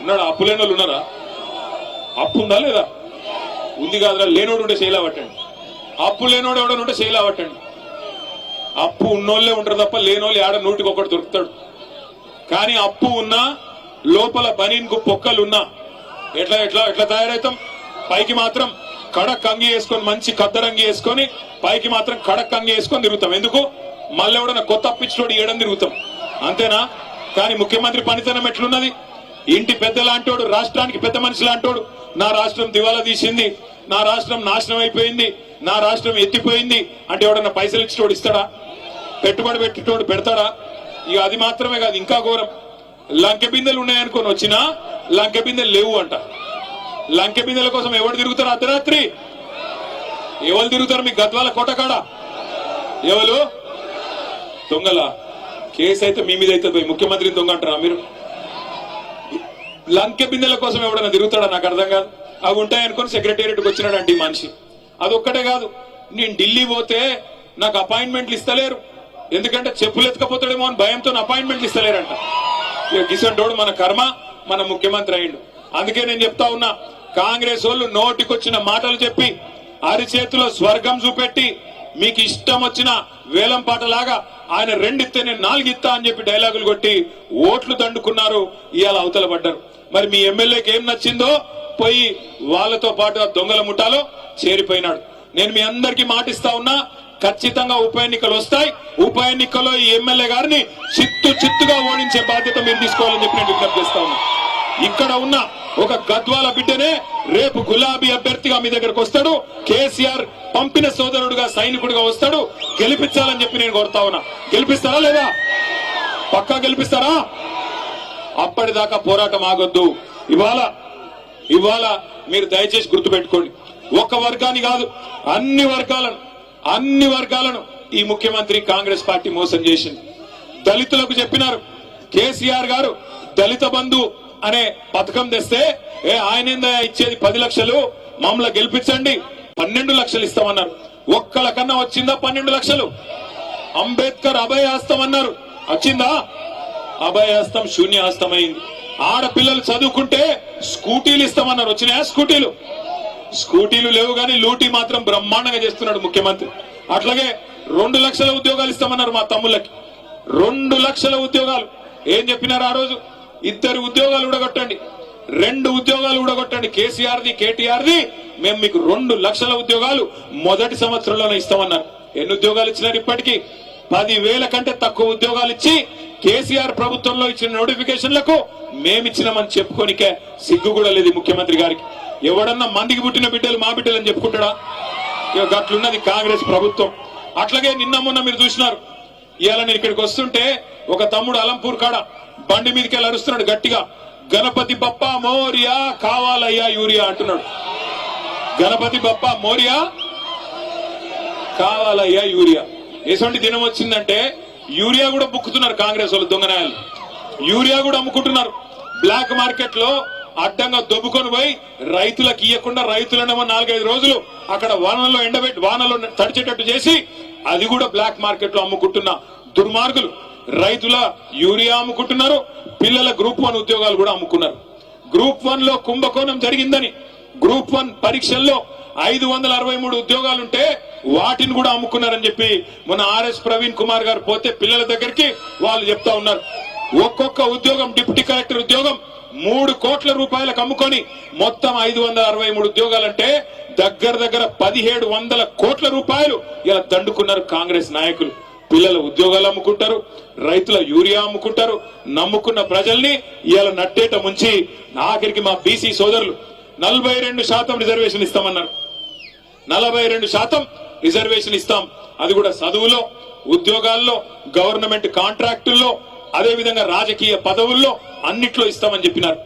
ఉన్నాడు? అప్పు లేని వాళ్ళు ఉన్నారా? అప్పు ఉందా లేదా? ఉంది కాదురా లేనోడు ఉంటే శైలా పట్టండి అప్పు లేనోడు ఎవడని ఉంటే శైలా పట్టండి అప్పు ఉన్నోళ్ళే ఉంటారు తప్ప లేనోళ్ళు ఆడ నూటికి ఒకటి దొరుకుతాడు. కానీ అప్పు ఉన్నా లోపల బనీన్కు పొక్కలు ఉన్నా ఎట్లా ఎట్లా ఎట్లా తయారవుతాం పైకి మాత్రం కడక్ అంగి వేసుకొని మంచి కద్దరంగి వేసుకొని పైకి మాత్రం కడక్ అంగి వేసుకొని తిరుగుతాం. ఎందుకు? మళ్ళీ ఎవడన్నా కొత్త అప్పించోడు ఏడం తిరుగుతాం. అంతేనా? కానీ ముఖ్యమంత్రి పనితనం ఎట్లున్నది? ఇంటి పెద్ద లాంటోడు రాష్ట్రానికి పెద్ద మనిషి లాంటోడు. నా రాష్ట్రం దివాలా తీసింది. నా రాష్ట్రం నాశనం అయిపోయింది. నా రాష్ట్రం ఎత్తిపోయింది. అంటే ఎవడన్నా పైసలు ఇచ్చేటోడు ఇస్తాడా? పెట్టుబడి పెట్టేటోడు పెడతాడా? ఇక అది మాత్రమే కాదు ఇంకా ఘోరం. లంకె బిందెలు ఉన్నాయనుకొని వచ్చినా లంకె బిందెలు లేవు అంట. లంకె బిందెల కోసం ఎవరు తిరుగుతారు? అర్ధరాత్రి. ఎవరు తిరుగుతారు? మీ గద్వాల కోటకాడ. ఎవరు? దొంగల. కేసు అయితే మీ మీద అయితే పోయి ముఖ్యమంత్రిని దొంగ అంటారా మీరు? లంకె బిందెల కోసం ఎవడన్నా తిరుగుతాడా? నాకు అర్థం కాదు. అవి ఉంటాయనుకొని సెక్రటేరియట్కి వచ్చినాడండి ఈ మనిషి. అదొక్కటే కాదు. నేను ఢిల్లీ పోతే నాకు అపాయింట్మెంట్లు ఇస్తలేరు. ఎందుకంటే చెప్పులు ఎత్తుకపోతాడేమో అని భయంతో అపాయింట్మెంట్లు ఇస్తలేరంట. ఇక మన కర్మ మన ముఖ్యమంత్రి అయ్యిండు. అందుకే నేను చెప్తా ఉన్నా కాంగ్రెస్ వాళ్ళు నోటికొచ్చిన మాటలు చెప్పి అరిచేతిలో స్వర్గం చూపెట్టి మీకు ఇష్టం వచ్చిన వేలం పాటలాగా ఆయన రెండిస్తే నేను నాలుగిత్తా అని చెప్పి డైలాగులు కొట్టి ఓట్లు దండుకున్నారు. ఇవాళ అవతల పడ్డారు. మరి మీ ఎమ్మెల్యేకి ఏం నచ్చిందో పోయి వాళ్ళతో పాటు ఆ దొంగల ముఠాలో చేరిపోయినాడు. నేను మీ అందరికీ మాటిస్తా ఉన్నా ఖచ్చితంగా ఉప ఎన్నికలు వస్తాయి. ఉప ఎన్నికల్లో ఈ ఎమ్మెల్యే గారిని చిత్తు చిత్తుగా ఓడించే బాధ్యత మీరు తీసుకోవాలని చెప్పి నేను విజ్ఞప్తి చేస్తా ఉన్నా. ఇక్కడ ఉన్న ఒక గద్వాల బిడ్డనే రేపు గులాబీ అభ్యర్థిగా మీ దగ్గరకు వస్తాడు. కేసీఆర్ పంపిన సోదరుడుగా సైనికుడిగా వస్తాడు. గెలిపించాలని చెప్పి నేను కోరుతా ఉన్నా. గెలిపిస్తారా లేదా? పక్కా గెలిపిస్తారా? అప్పటిదాకా పోరాటం ఆగొద్దు. ఇవాళ ఇవాళ మీరు దయచేసి గుర్తుపెట్టుకోండి. ఒక్క వర్గాన్ని కాదు అన్ని వర్గాలను అన్ని వర్గాలను ఈ ముఖ్యమంత్రి కాంగ్రెస్ పార్టీ మోసం చేసింది. దళితులకు చెప్పినారు కేసీఆర్ గారు దళిత బంధు అనే పథకం తెస్తే ఏ ఆయన ఇచ్చేది పది లక్షలు మమ్మల్ని గెలిపించండి పన్నెండు లక్షలు ఇస్తామన్నారు. ఒక్కల కన్నా వచ్చిందా పన్నెండు లక్షలు? అంబేద్కర్ అభయ అన్నారు. వచ్చిందా? అభయహస్తం శూన్యహస్తం అయింది ఆడపిల్లలు చదువుకుంటే స్కూటీలు ఇస్తామన్నారు. వచ్చినాయా స్కూటీలు? స్కూటీలు లేవు కానీ లూటీ మాత్రం బ్రహ్మాండంగా చేస్తున్నాడు ముఖ్యమంత్రి. అట్లాగే రెండు లక్షల ఉద్యోగాలు ఇస్తామన్నారు మా తమ్ముళ్ళకి. రెండు లక్షల ఉద్యోగాలు. ఏం చెప్పినారు ఆ రోజు? ఇద్దరు ఉద్యోగాలు ఊడగొట్టండి. రెండు ఉద్యోగాలు ఊడగొట్టండి. కేసీఆర్ది కేటీఆర్ది. మేము మీకు రెండు లక్షల ఉద్యోగాలు మొదటి సంవత్సరంలోనే ఇస్తామన్నారు. ఎన్ని ఉద్యోగాలు ఇచ్చినారు ఇప్పటికీ? పదివేల కంటే తక్కువ ఉద్యోగాలు ఇచ్చి కేసీఆర్ ప్రభుత్వంలో ఇచ్చిన నోటిఫికేషన్లకు మేమిచ్చినామని చెప్పుకోనికే సిగ్గు కూడా లేదు ముఖ్యమంత్రి గారికి. ఎవడన్నా మందికి పుట్టిన బిడ్డలు మా బిడ్డలు అని చెప్పుకుంటాడా అట్లున్నది కాంగ్రెస్ ప్రభుత్వం. అట్లాగే నిన్న మొన్న మీరు చూసినారు. ఇవాళ నేను ఇక్కడికి వస్తుంటే ఒక తమ్ముడు అలంపూర్ కాడ బండి మీదకి వెళ్ళి అరుస్తున్నాడు గట్టిగా. గణపతి బప్ప మోరియా కావాలయ్యా యూరియా అంటున్నాడు. గణపతి బప్ప మోరియా కావాలయ్యా యూరియా. ఎటువంటి దినం వచ్చిందంటే యూరియా కూడా బుక్కుతున్నారు కాంగ్రెస్ వాళ్ళు దొంగనాయాలు యూరియా కూడా అమ్ముకుంటున్నారు. బ్లాక్ మార్కెట్లో అడ్డంగా దొబ్బుకొని పోయి రైతులకు ఇవ్వకుండా రైతులనేమో నాలుగైదు రోజులు అక్కడ వానల్లో ఎండబెట్టి వానలో తడిచేటట్టు చేసి అది కూడా బ్లాక్ మార్కెట్లో అమ్ముకుంటున్న దుర్మార్గులు. రైతుల యూరియా అమ్ముకుంటున్నారు పిల్లల గ్రూప్ వన్ ఉద్యోగాలు కూడా అమ్ముకున్నారు. గ్రూప్ వన్లో కుంభకోణం జరిగిందని గ్రూప్ వన్ పరీక్షల్లో ఐదు వందల అరవై మూడు ఉద్యోగాలుంటే వాటిని కూడా అమ్ముకున్నారని చెప్పి మన ఆర్ఎస్ ప్రవీణ్ కుమార్ గారు పోతే పిల్లల దగ్గరికి వాళ్ళు చెప్తా ఉన్నారు. ఒక్కొక్క ఉద్యోగం డిప్యూటీ కలెక్టర్ ఉద్యోగం మూడు కోట్ల రూపాయలకు అమ్ముకొని మొత్తం ఐదు వందల అరవై మూడు ఉద్యోగాలంటే దగ్గర దగ్గర పదిహేడు వందల కోట్ల రూపాయలు ఇలా దండుకున్నారు కాంగ్రెస్ నాయకులు. పిల్లల ఉద్యోగాలు అమ్ముకుంటారు రైతుల యూరియా అమ్ముకుంటారు నమ్ముకున్న ప్రజల్ని ఇలా నట్టేట ముంచి ఆఖరికి మా బీసీ సోదరులు నలభై రెండు శాతం రిజర్వేషన్ ఇస్తామన్నారు. నలభై రెండు శాతం రిజర్వేషన్ ఇస్తాం. అది కూడా చదువులో ఉద్యోగాల్లో గవర్నమెంట్ కాంట్రాక్టుల్లో అదేవిధంగా రాజకీయ పదవుల్లో అన్నిట్లో ఇస్తామని చెప్పినారు.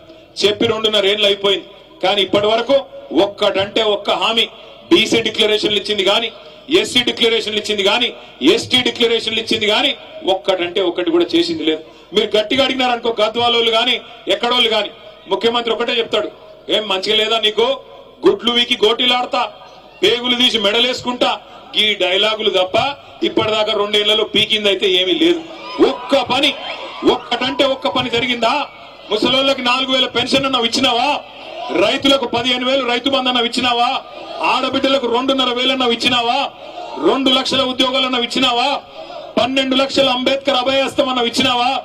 చెప్పి రెండున్నర ఏళ్ళు అయిపోయింది. కానీ ఇప్పటి వరకు ఒక్కటంటే ఒక్క హామీ. బీసీ డిక్లరేషన్లు ఇచ్చింది కానీ ఎస్సీ డిక్లరేషన్లు ఇచ్చింది కానీ ఎస్టీ డిక్లరేషన్లు ఇచ్చింది కానీ ఒక్కటంటే ఒక్కటి కూడా చేసింది లేదు. మీరు గట్టిగా అడిగినారనుకో గద్వాలోళ్ళు కానీ ఎక్కడోళ్ళు కానీ ముఖ్యమంత్రి ఒకటే చెప్తాడు. ఏం మంచిగా లేదా నీకు? గుడ్లు వీకి గోటీలాడతా. పేగులు తీసి మెడలేసుకుంటా ఈ డైలాగులు తప్ప ఇప్పటిదాకా రెండేళ్ళలో పీకింది అయితే ఏమీ లేదు. ఒక్క పని ఒక్కటంటే ఒక్క పని జరిగిందా? ముసలోళ్ళకి నాలుగు వేల పెన్షన్ అన్న ఇచ్చినావా? రైతులకు పదిహేను వేలు రైతు బంధు ఇచ్చినావా? ఆడబిడ్డలకు రెండున్నర వేలన్న ఇచ్చినావా? రెండు లక్షల ఉద్యోగాలు అన్నావు ఇచ్చినావా? పన్నెండు లక్షల అంబేద్కర్ అభయస్తం అన్న ఇచ్చినావా?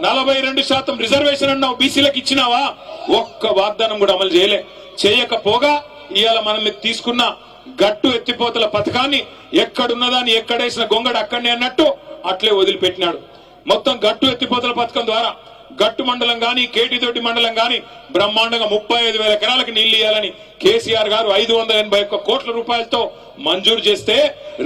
నలభై రెండు శాతం రిజర్వేషన్ అన్నావు బీసీలకు ఇచ్చినావా? ఒక్క వాగ్దానం కూడా అమలు చేయలే. చేయకపోగా ఇవాళ మనం తీసుకున్నా తీసుకున్న గట్టు ఎత్తిపోతల పథకాన్ని ఎక్కడున్నదాన్ని ఎక్కడేసిన గొంగడు అక్కడనే అన్నట్టు అట్లే వదిలిపెట్టినాడు. మొత్తం గట్టు ఎత్తిపోతల పథకం ద్వారా గట్టు మండలం గాని కేటితోటి మండలం గాని బ్రహ్మాండంగా ముప్పై ఐదు వేల ఎకరాలకు నీళ్ళు ఇవ్వాలని కేసీఆర్ గారు ఐదు వందల ఎనభై ఒక్క కోట్ల రూపాయలతో మంజూరు చేస్తే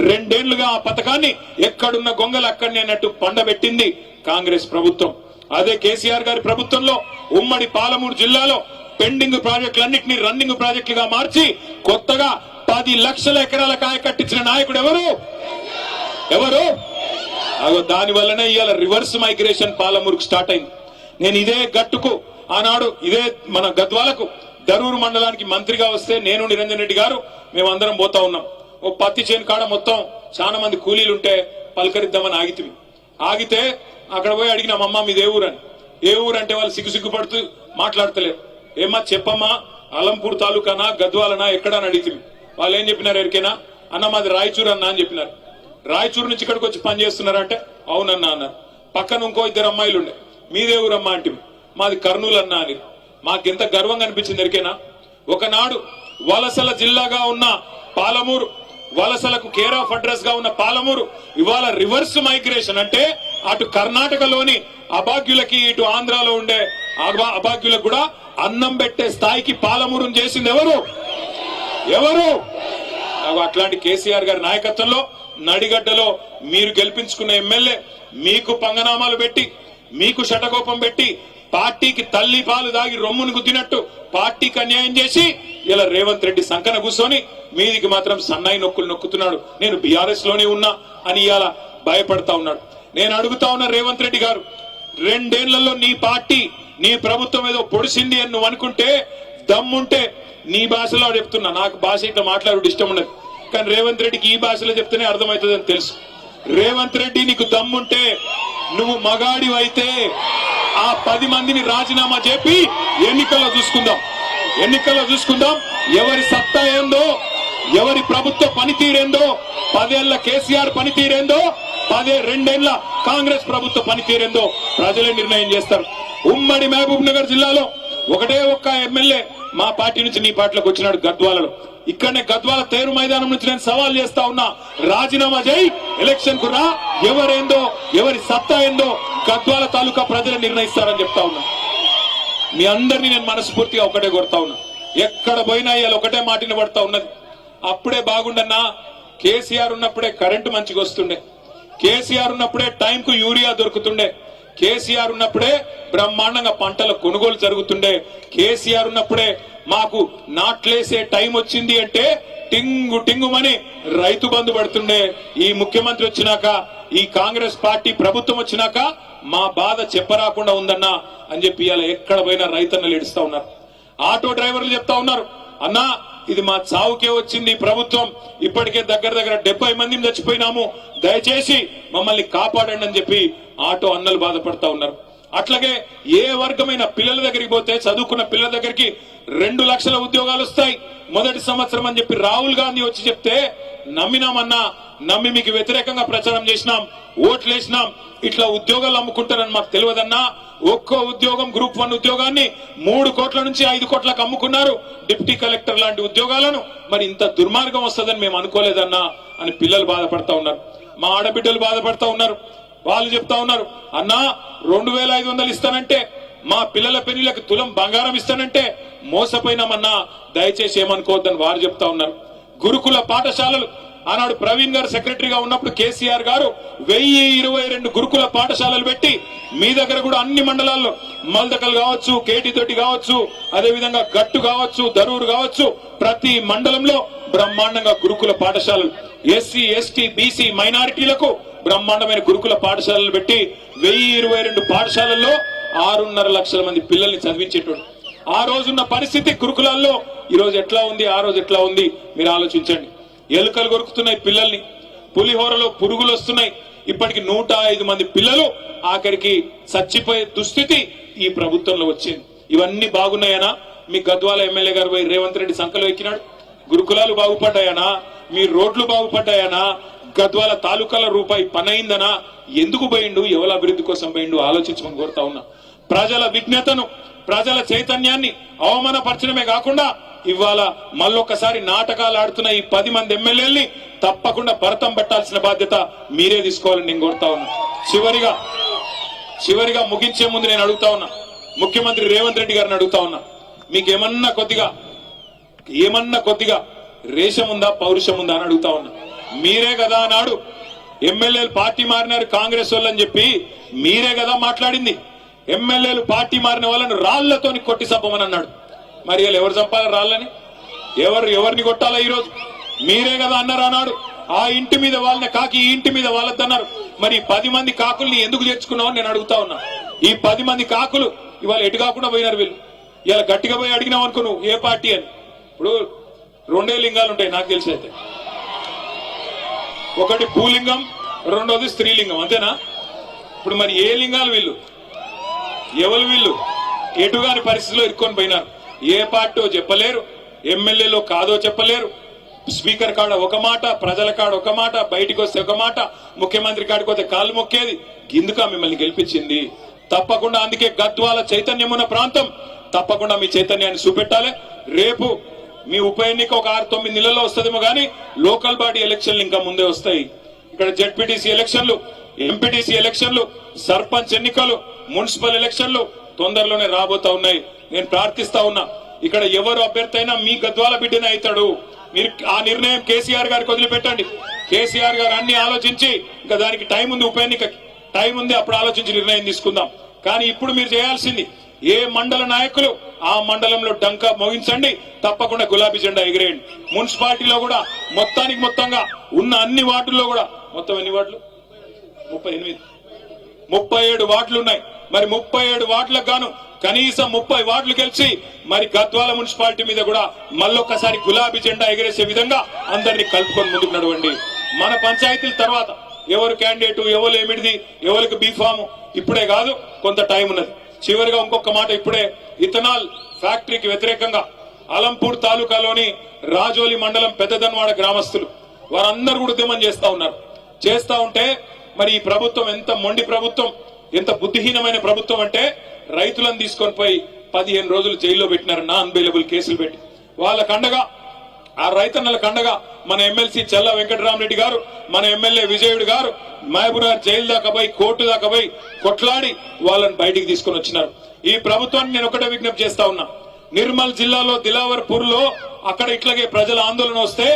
రెండేళ్ళుగా ఆ పథకాన్ని ఎక్కడున్న గొంగలు అక్కడనే అన్నట్టు పండబెట్టింది కాంగ్రెస్ ప్రభుత్వం. అదే కేసీఆర్ గారి ప్రభుత్వంలో ఉమ్మడి పాలమూరు జిల్లాలో పెండింగ్ ప్రాజెక్టులన్నింటినీ రన్నింగ్ ప్రాజెక్టులుగా మార్చి కొత్తగా పది లక్షల ఎకరాల కాయ కట్టించిన నాయకుడు ఎవరు? ఎవరు? అగో దాని వల్లనే ఇవాళ రివర్స్ మైగ్రేషన్ పాలమూరుకు స్టార్ట్ అయింది. నేను ఇదే గట్టుకు ఆనాడు ఇదే మన గద్వాలకు దరూరు మండలానికి మంత్రిగా వస్తే నేను నిరంజన్ రెడ్డి గారు మేమందరం పోతా ఉన్నాం. ఓ పత్తి చేను కాడ మొత్తం చాలా మంది కూలీలు ఉంటే పలకరిద్దామని ఆగితివి ఆగితే అక్కడ పోయి అడిగినాం అమ్మ మీది ఏ ఊరని? ఏ ఊరు? అంటే వాళ్ళు సిగ్గు సిగ్గుపడుతూ మాట్లాడతలేరు. ఏమ్మా చెప్పమ్మా అలంపూర్ తాలూకానా గద్వాలనా ఎక్కడని అడిగితివి వాళ్ళు ఏం చెప్పినారు ఎరికేనా అన్న మాది రాయచూరు అన్న అని చెప్పినారు. రాయచూరు నుంచి ఇక్కడికి వచ్చి పని చేస్తున్నారంటే అవునన్నా అన్నారు. పక్కన ఇంకో ఇద్దరు అమ్మాయిలు ఉండే మీదే ఊరమ్మా అంటే మాది కర్నూలు అన్నా అని. మాకెంత గర్వంగా అనిపించింది ఎరికేనా ఒకనాడు వలసల జిల్లాగా ఉన్న పాలమూరు వలసలకు కేర్ ఆఫ్ అడ్రస్గా ఉన్న పాలమూరు ఇవాళ రివర్స్ మైగ్రేషన్ అంటే అటు కర్ణాటకలోని అభాగ్యులకి ఇటు ఆంధ్రాలో ఉండే అభాగ్యులకు కూడా అన్నం పెట్టే స్థాయికి పాలమూరును చేసింది ఎవరు? ఎవరు? నాకు అట్లాంటి కేసీఆర్ గారి నాయకత్వంలో నడిగడ్డలో మీరు గెలిపించుకున్న ఎమ్మెల్యే మీకు పంగనామాలు పెట్టి మీకు శటకోపం పెట్టి పార్టీకి తల్లి పాలు దాగి రొమ్మును గుద్దినట్టు పార్టీకి అన్యాయం చేసి ఇలా రేవంత్ రెడ్డి సంకన కూర్చొని మీదికి మాత్రం సన్నాయి నొక్కులు నొక్కుతున్నాడు. నేను బీఆర్ఎస్లోనే ఉన్నా అని ఇలా భయపడతా ఉన్నాడు. నేను అడుగుతా ఉన్నా రేవంత్ రెడ్డి గారు రెండేళ్ళలో నీ పార్టీ నీ ప్రభుత్వం ఏదో పొడిసింది అని నువ్వు అనుకుంటే దమ్ముంటే నీ భాషలో చెప్తున్నా. నాకు భాష ఇట్లా మాట్లాడు ఇష్టం ఉండదు. కానీ రేవంత్ రెడ్డికి ఈ భాషలో చెప్తేనే అర్థమవుతుందని తెలుసు. రేవంత్ రెడ్డి నీకు దమ్ముంటే నువ్వు మగాడి అయితే ఆ పది మందిని రాజీనామా చెప్పి ఎన్నికల్లో చూసుకుందాం. ఎన్నికల్లో చూసుకుందాం. ఎవరి సత్తా ఏందో ఎవరి ప్రభుత్వ పనితీరేందో పదేళ్ళ కేసీఆర్ పనితీరేందో పదే రెండేళ్ళ కాంగ్రెస్ ప్రభుత్వ పనితీరేందో ప్రజలే నిర్ణయం చేస్తారు. ఉమ్మడి మహబూబ్ నగర్ జిల్లాలో ఒకటే ఒక్క ఎమ్మెల్యే మా పార్టీ నుంచి నీ పార్టీలోకి వచ్చినాడు గద్వాలలో. ఇక్కడనే గద్వాల తేరు మైదానం నుంచి నేను సవాల్ చేస్తా ఉన్నా. రాజీనామా చేయి. ఎలక్షన్కు రా. ఎవరేందో ఎవరి సత్తా ఏందో గద్వాల తాలూకా ప్రజలు నిర్ణయిస్తారని చెప్తా ఉన్నా. మీ అందరినీ నేను మనస్ఫూర్తిగా ఒకటే కొడతా ఉన్నా. ఎక్కడ పోయినా ఇవాళ ఒకటే మాటిని పడతా ఉన్నది. అప్పుడే బాగుండన్నా కేసీఆర్ ఉన్నప్పుడే కరెంటు మంచిగా వస్తుండే. కేసీఆర్ ఉన్నప్పుడే టైంకు యూరియా దొరుకుతుండే. కేసీఆర్ ఉన్నప్పుడే బ్రహ్మాండంగా పంటల కొనుగోలు జరుగుతుండే. కేసీఆర్ ఉన్నప్పుడే మాకు నాట్లేసే టైం వచ్చింది అంటే టింగు టింగుమని రైతు బంధు పడుతుండే. ఈ ముఖ్యమంత్రి వచ్చినాక ఈ కాంగ్రెస్ పార్టీ ప్రభుత్వం వచ్చినాక మా బాధ చెప్పరాకుండా ఉందన్నా అని చెప్పి ఇలా ఎక్కడ పోయినా రైతన్నలు ఏడుస్తా ఉన్నారు. ఆటో డ్రైవర్లు చెప్తా ఉన్నారు. అన్నా ఇది మా చావుకే వచ్చింది ప్రభుత్వం. ఇప్పటికే దగ్గర దగ్గర డెబ్బై మందిని చచ్చిపోయినాము. దయచేసి మమ్మల్ని కాపాడండి అని చెప్పి ఆటో అన్నలు బాధపడతా ఉన్నారు. అట్లాగే ఏ వర్గమైన పిల్లల దగ్గరికి పోతే చదువుకున్న పిల్లల దగ్గరికి రెండు లక్షల ఉద్యోగాలు వస్తాయి. మొదటి సంవత్సరం అని చెప్పి రాహుల్ గాంధీ వచ్చి చెప్తే నమ్మినామన్నా నమ్మి మీకు వ్యతిరేకంగా ప్రచారం చేసినాం ఓట్లు వేసినాం ఇట్లా ఉద్యోగాలు అమ్ముకుంటారని మాకు తెలియదన్నా ఒక్కో ఉద్యోగం గ్రూప్ వన్ ఉద్యోగాన్ని మూడు కోట్ల నుంచి ఐదు కోట్లకు అమ్ముకున్నారు డిప్యూటీ కలెక్టర్ లాంటి ఉద్యోగాలను. మరి ఇంత దుర్మార్గం వస్తుందని మేము అనుకోలేదన్నా అని పిల్లలు బాధపడతా ఉన్నారు. మా ఆడబిడ్డలు బాధపడతా ఉన్నారు. వాళ్ళు చెప్తా ఉన్నారు అన్నా రెండు వేల ఐదు వందలు ఇస్తానంటే మా పిల్లల పెళ్ళిలకు తులం బంగారం ఇస్తానంటే మోసపోయినామన్నా దయచేసి ఏమనుకోవద్దని వారు చెప్తా ఉన్నారు. గురుకుల పాఠశాలలు ఆనాడు ప్రవీణ్ గారు సెక్రటరీగా ఉన్నప్పుడు కేసీఆర్ గారు వెయ్యి ఇరవై రెండు గురుకుల పాఠశాలలు పెట్టి మీ దగ్గర కూడా అన్ని మండలాల్లో మల్దకల్ కావచ్చు కేటీ తోటి కావచ్చు అదేవిధంగా గట్టు కావచ్చు దరూరు కావచ్చు ప్రతి మండలంలో బ్రహ్మాండంగా గురుకుల పాఠశాలలు ఎస్సీ ఎస్టీ బీసీ మైనారిటీలకు బ్రహ్మాండమైన గురుకుల పాఠశాలలు పెట్టి వెయ్యి ఇరవై రెండు పాఠశాలల్లో ఆరున్నర లక్షల మంది పిల్లల్ని చదివించేటోడు. ఆ రోజున్న పరిస్థితి గురుకులాల్లో ఈ రోజు ఎట్లా ఉంది ఆ రోజు ఎట్లా ఉంది మీరు ఆలోచించండి. ఎలుకలు కొరుకుతున్నాయి పిల్లల్ని పులిహోరలో పురుగులు వస్తున్నాయి. ఇప్పటికి నూట ఐదు మంది పిల్లలు ఆఖరికి చచ్చిపోయే దుస్థితి ఈ ప్రభుత్వంలో వచ్చింది. ఇవన్నీ బాగున్నాయనా? మీ గద్వాల ఎమ్మెల్యే గారు రేవంత్ రెడ్డి సంఖలో ఎక్కినాడు. గురుకులాలు బాగుపడ్డాయనా? మీ రోడ్లు బాగుపడ్డాయనా? గద్వాల తాలూకాల రూపాయి పనైందనా? ఎందుకు పోయిండు? ఎవరి అభివృద్ధి కోసం పోయిండు? ఆలోచించమని కోరుతా ఉన్నా. ప్రజల విజ్ఞతను ప్రజల చైతన్యాన్ని అవమానపరచడమే కాకుండా ఇవాళ మళ్ళొక్కసారి నాటకాలు ఆడుతున్న ఈ పది మంది ఎమ్మెల్యేల్ని తప్పకుండా భరతం పెట్టాల్సిన బాధ్యత మీరే తీసుకోవాలని నేను కోరుతా ఉన్నా. చివరిగా చివరిగా ముగించే ముందు నేను అడుగుతా ఉన్నా. ముఖ్యమంత్రి రేవంత్ రెడ్డి గారిని అడుగుతా ఉన్నా. మీకేమన్నా కొద్దిగా ఏమన్నా కొద్దిగా రేషం ఉందా పౌరుషం ఉందా అని అడుగుతా ఉన్నా. మీరే కదా అన్నాడు. ఎమ్మెల్యేలు పార్టీ మారినారు కాంగ్రెస్ వాళ్ళని చెప్పి మీరే కదా మాట్లాడింది. ఎమ్మెల్యేలు పార్టీ మారిన వాళ్ళని రాళ్ళతోని కొట్టి చంపమని అన్నాడు. మరి వీళ్ళు ఎవరు చంపాలి రాళ్ళని? ఎవరు ఎవరిని కొట్టాలా ఈరోజు? మీరే కదా అన్నారు అన్నాడు. ఆ ఇంటి మీద వాళ్ళని కాకి ఈ ఇంటి మీద వాళ్ళద్దన్నారు మరి ఈ పది మంది కాకుల్ని ఎందుకు చేర్చుకున్నావు నేను అడుగుతా ఉన్నా. ఈ పది మంది కాకులు ఇవాళ ఎటు కాకుండా పోయినారు వీళ్ళు. ఇలా గట్టిగా పోయి అడిగినావు అనుకో నువ్వు ఏ పార్టీ అని. ఇప్పుడు రెండే లింగాలు ఉంటాయి నాకు తెలిసి అయితే. ఒకటి భూలింగం రెండోది స్త్రీలింగం. అంతేనా? ఇప్పుడు మరి ఏ లింగాలు వీళ్ళు? ఎవరు వీళ్ళు? ఎటుగాని పరిస్థితిలో ఇరుక్కొని పోయినారు. ఏ పార్టీ చెప్పలేరు ఎమ్మెల్యేలో కాదో చెప్పలేరు. స్పీకర్ కాడ ఒక మాట ప్రజల కాడ ఒక మాట బయటికి వస్తే ఒక మాట ముఖ్యమంత్రి కాడికి వస్తే కాలు మొక్కేది. ఎందుక మిమ్మల్ని గెలిపించింది. తప్పకుండా అందుకే గద్వాల చైతన్యం ఉన్న ప్రాంతం. తప్పకుండా మీ చైతన్యాన్ని చూపెట్టాలి. రేపు మీ ఉప ఎన్నిక ఒక ఆరు తొమ్మిది నెలల్లో వస్తుందేమో కానీ లోకల్ బాడీ ఎలక్షన్లు ఇంకా ముందే వస్తాయి. ఇక్కడ జెడ్పీటీసీ ఎలక్షన్లు ఎంపీటీసీ ఎలక్షన్లు సర్పంచ్ ఎన్నికలు మున్సిపల్ ఎలక్షన్లు తొందరలోనే రాబోతా ఉన్నాయి. నేను ప్రార్థిస్తా ఉన్నా ఇక్కడ ఎవరు అభ్యర్థి అయినా మీ గద్వాల బిడ్డనే అవుతాడు. మీరు ఆ నిర్ణయం కేసీఆర్ గారికి వదిలిపెట్టండి. కేసీఆర్ గారు అన్ని ఆలోచించి ఇంకా దానికి టైం ఉంది ఉప ఎన్నిక టైం ఉంది అప్పుడు ఆలోచించి నిర్ణయం తీసుకుందాం. కానీ ఇప్పుడు మీరు చేయాల్సింది ఏ మండల నాయకులు ఆ మండలంలో డంకా మోగించండి. తప్పకుండా గులాబీ జెండా ఎగిరేయండి. మున్సిపాలిటీలో కూడా మొత్తానికి మొత్తంగా ఉన్న అన్ని వార్డుల్లో కూడా మొత్తం ఎన్ని వార్డులు? ముప్పై ఎనిమిది. ముప్పై ఏడు వార్డులు ఉన్నాయి. మరి ముప్పై ఏడు వార్డులకు గాను కనీసం ముప్పై వార్డులు గెలిచి మరి గద్వాల మున్సిపాలిటీ మీద కూడా మళ్ళొక్కసారి గులాబీ జెండా ఎగరేసే విధంగా అందరినీ కలుపుకొని ముందుకు నడవండి. మన పంచాయతీల తర్వాత ఎవరు క్యాండిడేట్ ఎవరు ఏమిటిది ఎవరికి బీఫాము ఇప్పుడే కాదు కొంత టైం ఉన్నది. చివరిగా ఇంకొక మాట ఇప్పుడే. ఇథనాల్ ఫ్యాక్టరీకి వ్యతిరేకంగా అలంపూర్ తాలూకాలోని రాజోలి మండలం పెద్దదన్వాడ గ్రామస్తులు వారందరూ కూడా ఉద్యమం చేస్తా ఉన్నారు. చేస్తా ఉంటే మరి ఈ ప్రభుత్వం ఎంత మొండి ప్రభుత్వం ఎంత బుద్ధిహీనమైన ప్రభుత్వం అంటే రైతులను తీసుకొని పోయి పదిహేను రోజులు జైల్లో పెట్టినారు నా అన్బెయిలబుల్ కేసులు పెట్టి. వాళ్ళ కండగా ఆ రైతన్నల కండగా మన ఎమ్మెల్సీ చెల్ల వెంకటరామరెడ్డి గారు మన ఎమ్మెల్యే విజయుడు గారు మహబూబ్నగర్ జైలు దాకా పోయి కోర్టు దాకా పోయి కొట్లాడి వాళ్ళని బయటికి తీసుకొని వచ్చినారు. ఈ ప్రభుత్వాన్ని నేను ఒకటే విజ్ఞప్తి చేస్తా ఉన్నా. నిర్మల్ జిల్లాలో దిలావర్పూర్లో అక్కడ ఇట్లాగే ప్రజల ఆందోళన వస్తే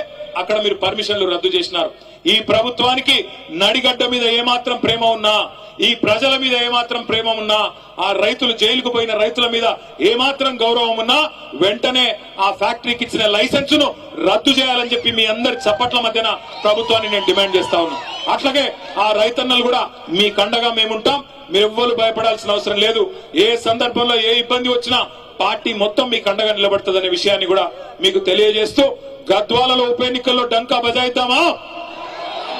అక్కడ మీరు పర్మిషన్లు రద్దు చేసినారు. ఈ ప్రభుత్వానికి నడిగడ్డ మీద ఏమాత్రం ప్రేమ ఉన్నా ఈ ప్రజల మీద ఏమాత్రం ప్రేమ ఉన్నా ఆ రైతులు జైలుకు పోయిన రైతుల మీద ఏమాత్రం గౌరవం ఉన్నా వెంటనే ఆ ఫ్యాక్టరీకి ఇచ్చిన లైసెన్స్ను రద్దు చేయాలని చెప్పి మీ అందరి చప్పట్ల మధ్యన ప్రభుత్వాన్ని నేను డిమాండ్ చేస్తా ఉన్నా. అట్లాగే ఆ రైతన్నలు కూడా మీ కండగా మేముంటాం మీరు ఎవ్వరు భయపడాల్సిన అవసరం లేదు. ఏ సందర్భంలో ఏ ఇబ్బంది వచ్చినా పార్టీ మొత్తం మీకు అండగా నిలబడుతుందనే విషయాన్ని కూడా మీకు తెలియజేస్తూ గద్వాలలో ఉప ఎన్నికల్లో డంకా బజాయిద్దామా?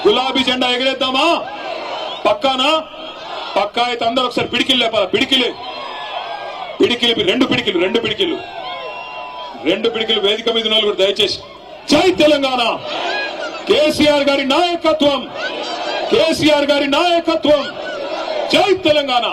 గులాబీ జెండా ఎగరేద్దామా? పక్కానా? పక్కా అయితే అందరూ ఒకసారి పిడికిలు లేపాల? పిడికిలు. పిడికిలు రెండు పిడికిలు రెండు పిడికిలు. రెండు పిడికిలు వేదిక మీద నలుగురు దయచేసి. జై తెలంగాణ! కేసీఆర్ గారి నాయకత్వం! కేసీఆర్ గారి నాయకత్వం! జై తెలంగాణ!